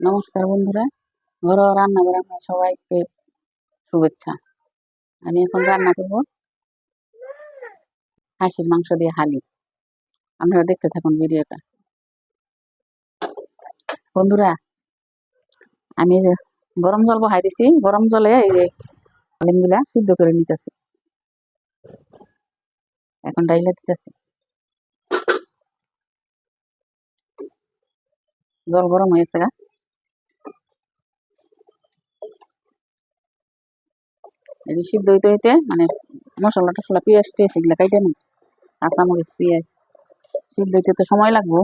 নমস্কার বন্ধুরা। ঘরোয়া রান্না করে আমরা সবাইকে শুভেচ্ছা। আমি এখন রান্না করব হাঁসির মাংস দিয়ে হালি। আপনারা দেখতে থাকুন ভিডিওটা। বন্ধুরা, আমি যে গরম জল বহাই দিছি। গরম জলে এই যে হালিমগুলা সিদ্ধ করে নিতেছি। এখন ডাইলে দিতেছি। জল গরম হয়েছে গা। এই সিদ্ধ হইতে হইতে মানে মশলা টসলা, পেঁয়াজ টেস এগুলো কাইটে নি কাঁচামরিচ, পেঁয়াজ, সিদ্ধ হইতে তো সময় লাগবো।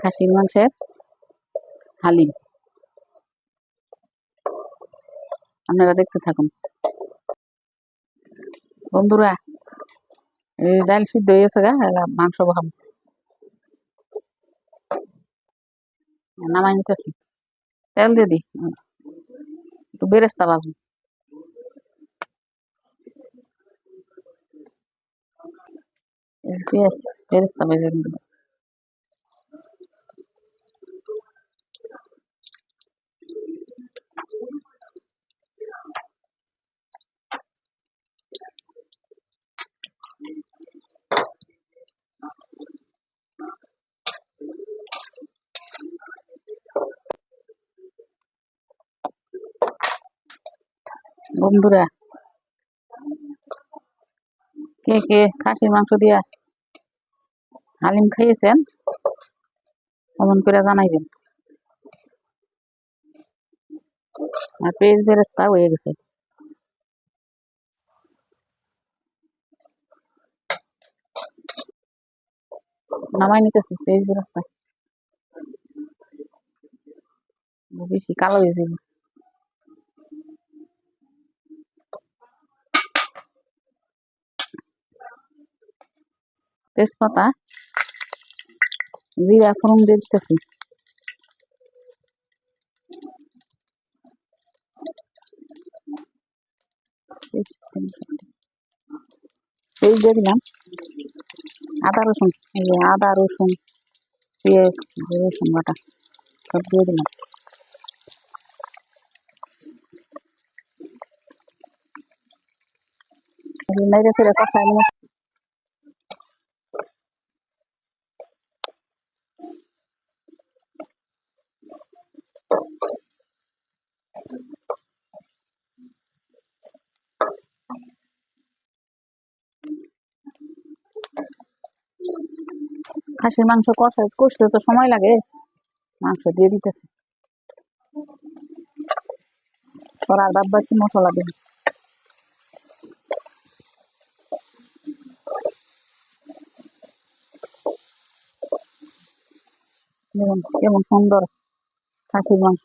খাসির মাংসের হালিম। আপনারা দেখতে থাকুন। বন্ধুরা, এই ডাল সিদ্ধ হয়ে গেছে গা মাংস বহাম নামাই নিতেছি। তেল দিয়ে দি একটু বেরেস্তা বাজবো পেঁয়াজ বেরেস্তা ভেজে নেব বন্ধুরা, কে কে খাসির মাংস দিয়া হালিম খাইয়েছেন কমন করে জানাইবেন। আর পেঁয়াজ বেরেস্তা হয়ে গেছে। নামাই নিতেছি পেজ বেরেস্তা। বেশি কালো হয়েছে তেজপাতা, জিরা, ফোড়ন দিয়ে দিতেছি। পেঁয়াজ দিয়ে দিলাম। আদা, রসুন, এই যে আদা, রসুন, পেঁয়াজ, রসুন বাটা, সব দিয়ে দিলাম। নেড়ে ফেড়ে কষাই খাসির মাংস কষাই কষতে তো সময় লাগে। মাংস দিয়ে দিতেছে। করার বাদ বাকি মশলা দিন কেমন সুন্দর খাসির মাংস।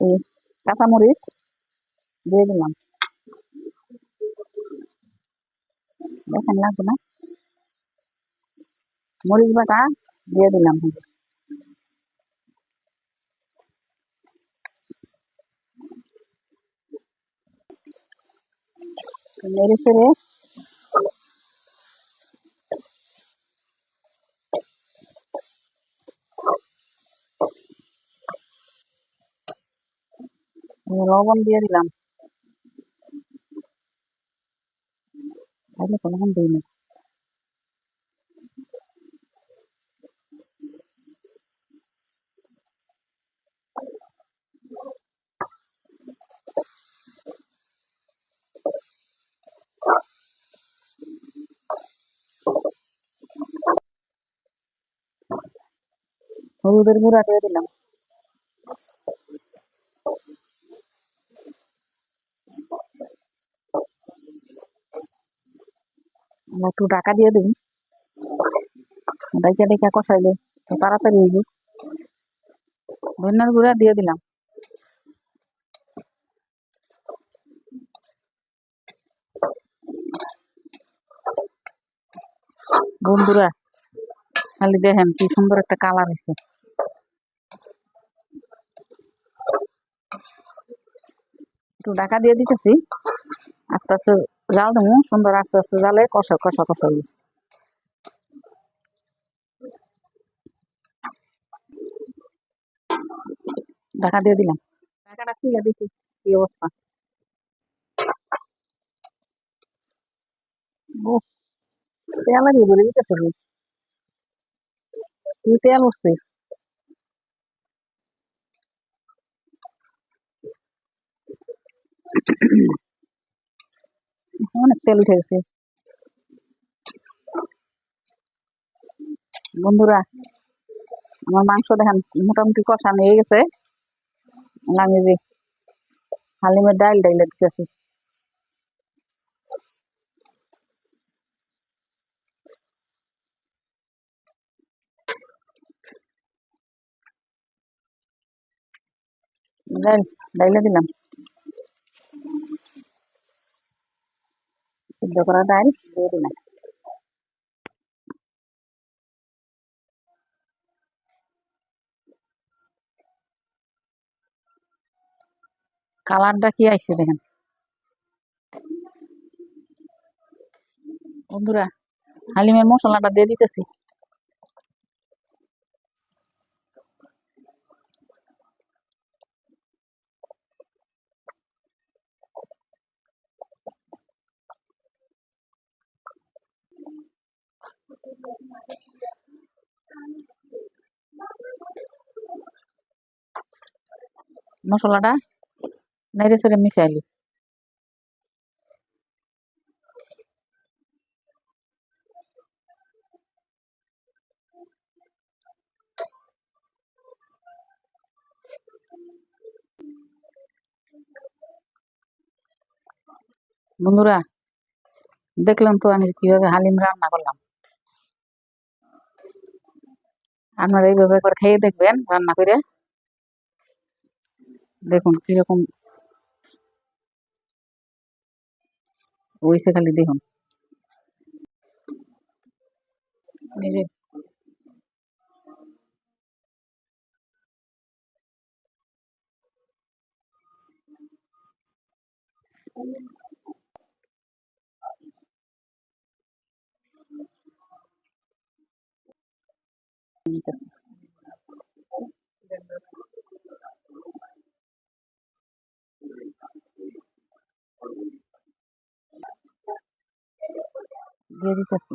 এই কাঁচামরিচ দিয়ে দিলাম। দেখেন লাগবে না। মরিচ বাটা দিয়ে দিলাম। মেরে ফেড়ে লবণ দিয়ে দিলাম তাহলে কোনো দিইনি হলুদের গুঁড়া দিয়ে দিলাম একটু ঢাকা দিয়ে দিই ডাইকা ডাইকা কষাইলে তাড়াতাড়ি হইবে। ধনিয়ার গুঁড়া দিয়ে দিলাম। বন্ধুরা খালি দেখেন কি সুন্দর একটা কালার হয়েছে একটু ঢাকা দিয়ে দিতেছি। আস্তে আস্তে জাল দেবো, সুন্দর আস্তে আস্তে জালে কষা কষা কষা। ঢাকা দিয়ে দিলাম। ঢাকাটা দেখি কি অবস্থা। তেল দিয়ে বলে দিতেছে কি তেল উঠছে। অনেক তেল উঠে গেছে বন্ধুরা, আমার মাংস দেখেন মোটামুটি কষা হয়ে গেছে। আমি যে হালিমের ডাল ডাইলে দিতেছি। ডাইলে দিলাম। সিদ্ধ করা কালারটা কি আইছে দেখেন। বন্ধুরা হালিমের মশলাটা দিয়ে দিতেছি। মশলাটা নেড়ে চেড়ে মিশাইলি বন্ধুরা, দেখলাম তো আমি কীভাবে হালিম রান্না করলাম। আপনারা এইভাবে করে খেয়ে দেখবেন রান্না করে। দেখুন কীরকম হয়েছে খালি দেখুন এই যে নিতেছি। দিয়ে দিতেছি।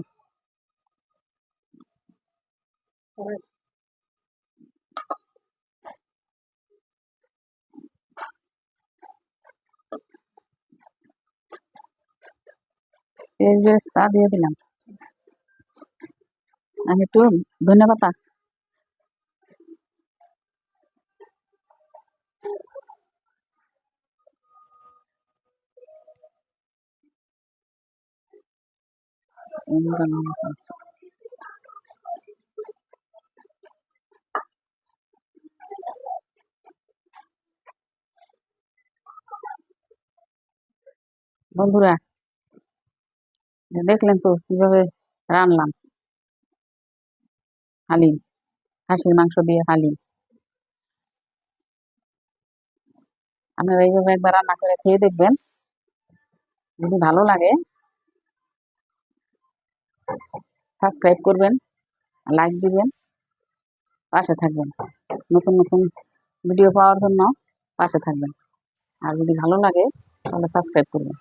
দিয়ে দিলাম। আমি একটু বন্ধুরা, দেখলেন তো কীভাবে রানলাম। হালিম, হাঁসের মাংস দিয়ে হালিম। আপনারা এইভাবে একবার রান্না করে খেয়ে দেখবেন। যদি ভালো লাগে সাবস্ক্রাইব করবেন লাইক দিবেন, পাশে থাকবেন। নতুন নতুন ভিডিও পাওয়ার জন্য পাশে থাকবেন। আর যদি ভালো লাগে, তাহলে সাবস্ক্রাইব করবেন।